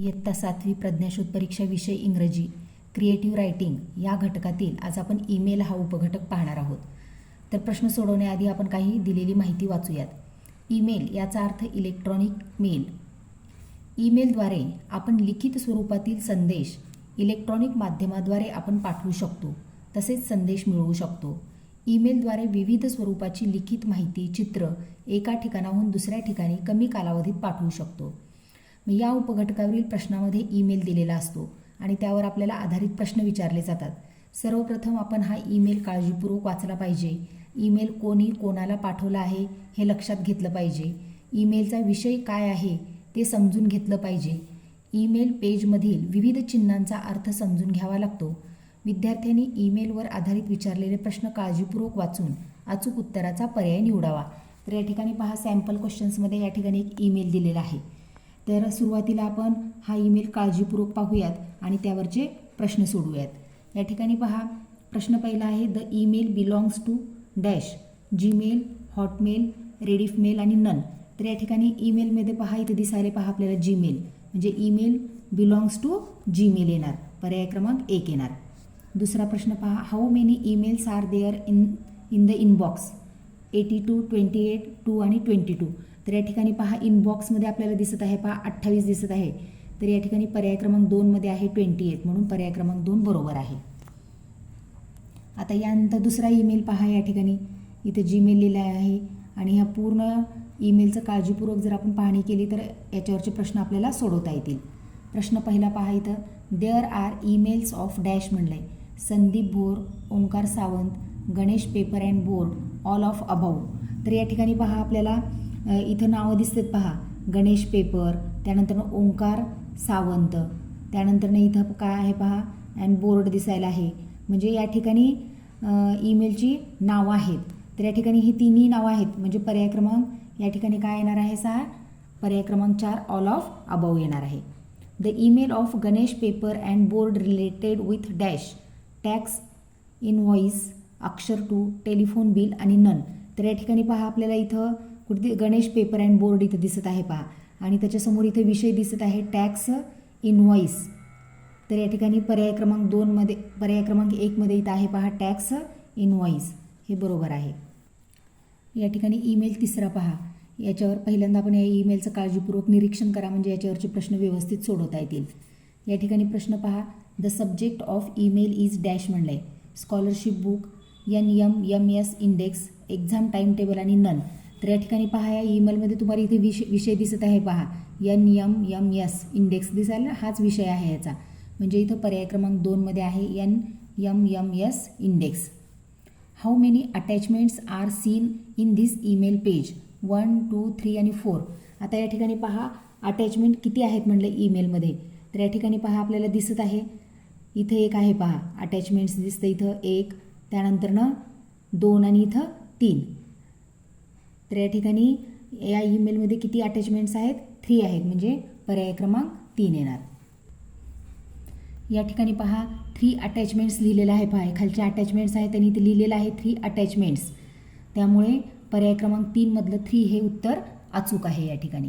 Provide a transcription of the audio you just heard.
इयत्ता सातवी प्रज्ञाशोध परीक्षा विषय इंग्रजी क्रिएटिव्ह रायटिंग या घटकातील आज आपण ईमेल हा उपघटक पाहणार आहोत. तर प्रश्न सोडवण्याआधी आपण काही दिलेली माहिती वाचूयात. ईमेल याचा अर्थ इलेक्ट्रॉनिक मेल ईमेलद्वारे आपण लिखित स्वरूपातील संदेश इलेक्ट्रॉनिक माध्यमाद्वारे आपण पाठवू शकतो तसेच संदेश मिळवू शकतो. ईमेलद्वारे विविध स्वरूपाची लिखित माहिती चित्र एका ठिकाणाहून दुसऱ्या ठिकाणी कमी कालावधीत पाठवू शकतो. मग या उपघटकावरील प्रश्नामध्ये ईमेल दिलेला असतो आणि त्यावर आपल्याला आधारित प्रश्न विचारले जातात. सर्वप्रथम आपण हा ईमेल काळजीपूर्वक वाचला पाहिजे. ईमेल कोणी कोणाला पाठवला आहे हे लक्षात घेतलं पाहिजे. ईमेलचा विषय काय आहे ते समजून घेतलं पाहिजे. ईमेल पेजमधील विविध चिन्हांचा अर्थ समजून घ्यावा लागतो. विद्यार्थ्यांनी ईमेलवर आधारित विचारलेले प्रश्न काळजीपूर्वक वाचून अचूक उत्तराचा पर्याय निवडावा. तर या ठिकाणी पहा सॅम्पल क्वेश्चन्समध्ये या ठिकाणी एक ईमेल दिलेला आहे. तर सुरुवातीला आपण हा ईमेल काळजीपूर्वक पाहूयात आणि त्यावरचे प्रश्न सोडूयात. या ठिकाणी पहा प्रश्न पहिला आहे the email belongs to dash Gmail Hotmail Rediffmail आणि नन. तर या ठिकाणी ईमेलमध्ये पहा इथे दिसायला पहा आपल्याला जीमेल म्हणजे ईमेल बिलॉंग्स टू जीमेल येणार पर्याय क्रमांक एक येणार. दुसरा प्रश्न पहा how many emails are there in in the inbox? Eighty two twenty eight two आणि ट्वेंटी टू. तर या ठिकाणी पहा इनबॉक्समध्ये आपल्याला दिसत आहे पहा अठ्ठावीस दिसत आहे. तर या ठिकाणी पर्याय क्रमांक दोनमध्ये आहे ट्वेंटी एट म्हणून पर्याय क्रमांक दोन बरोबर आहे. आता यानंतर दुसरा ईमेल पहा या ठिकाणी. इथे जीमेल लिहिला आहे आणि ह्या पूर्ण ईमेलचं काळजीपूर्वक जर आपण पाहणी केली तर याच्यावरचे प्रश्न आपल्याला सोडवता येतील. प्रश्न पहिला पहा इथं. There are emails of dash म्हणलं आहे Sandeep Bhor Omkar Sawant Ganesh paper and board all of अभाऊ तर या ठिकाणी पहा आपल्याला इथं नावं दिसतात पहा. गणेश पेपर त्यानंतर ओंकार सावंत त्यानंतर इथं काय आहे पहा? अँड बोर्ड दिसायला आहे. म्हणजे या ठिकाणी ईमेलची नावं आहेत. तर या ठिकाणी ही तिन्ही नावं आहेत. म्हणजे पर्याय क्रमांक या ठिकाणी काय येणार आहे सहा? पर्याय क्रमांक चार ऑल ऑफ अबाऊ येणार आहे. The email of Ganesh paper and board related with dash tax invoice अक्षर टू टेलिफोन बिल आणि नन. तर या ठिकाणी पहा आपल्याला इथं कुठे गणेश पेपर अँड बोर्ड इथं दिसत आहे पहा. आणि त्याच्यासमोर इथं विषय दिसत आहे टॅक्स इनव्हॉइस. तर या ठिकाणी पर्याय क्रमांक दोनमध्ये पर्याय क्रमांक एकमध्ये इथं आहे पहा टॅक्स इनव्हॉइस. हे बरोबर आहे. या ठिकाणी ईमेल तिसरा पहा. याच्यावर पहिल्यांदा आपण या ईमेलचं काळजीपूर्वक निरीक्षण करा म्हणजे याच्यावरचे प्रश्न व्यवस्थित सोडवता येतील. या ठिकाणी प्रश्न पहा. The subject of email is dash म्हणलं आहे scholarship book N M M S index exam time table आणि नन तर या ठिकाणी पहा या ईमेलमध्ये तुम्हाला इथे विषय विषय दिसत आहे पहा. N M M S index दिसायला हाच विषय आहे याचा. म्हणजे इथं पर्याय क्रमांक दोनमध्ये आहे N M M S index how many attachments are seen in this email page one two three आणि फोर आता या ठिकाणी पहा अटॅचमेंट किती आहेत म्हटलं ईमेलमध्ये तर या ठिकाणी पहा आपल्याला दिसत आहे. इथं एक आहे पहा अटॅचमेंट्स दिसतं इथं. एक त्यानंतर ना दोन आणि इथं तीन. तर या ठिकाणी या ईमेलमध्ये किती अटॅचमेंट्स आहेत? थ्री आहेत. म्हणजे पर्याय क्रमांक तीन येणार. या ठिकाणी पहा थ्री अटॅचमेंट्स लिहिलेलं आहे पहा. खालच्या खालचे अटॅचमेंट्स आहेत आणि इथे लिहिलेलं आहे थ्री अटॅचमेंट्स त्यामुळे पर्याय क्रमांक तीनमधलं थ्री हे उत्तर अचूक आहे या ठिकाणी.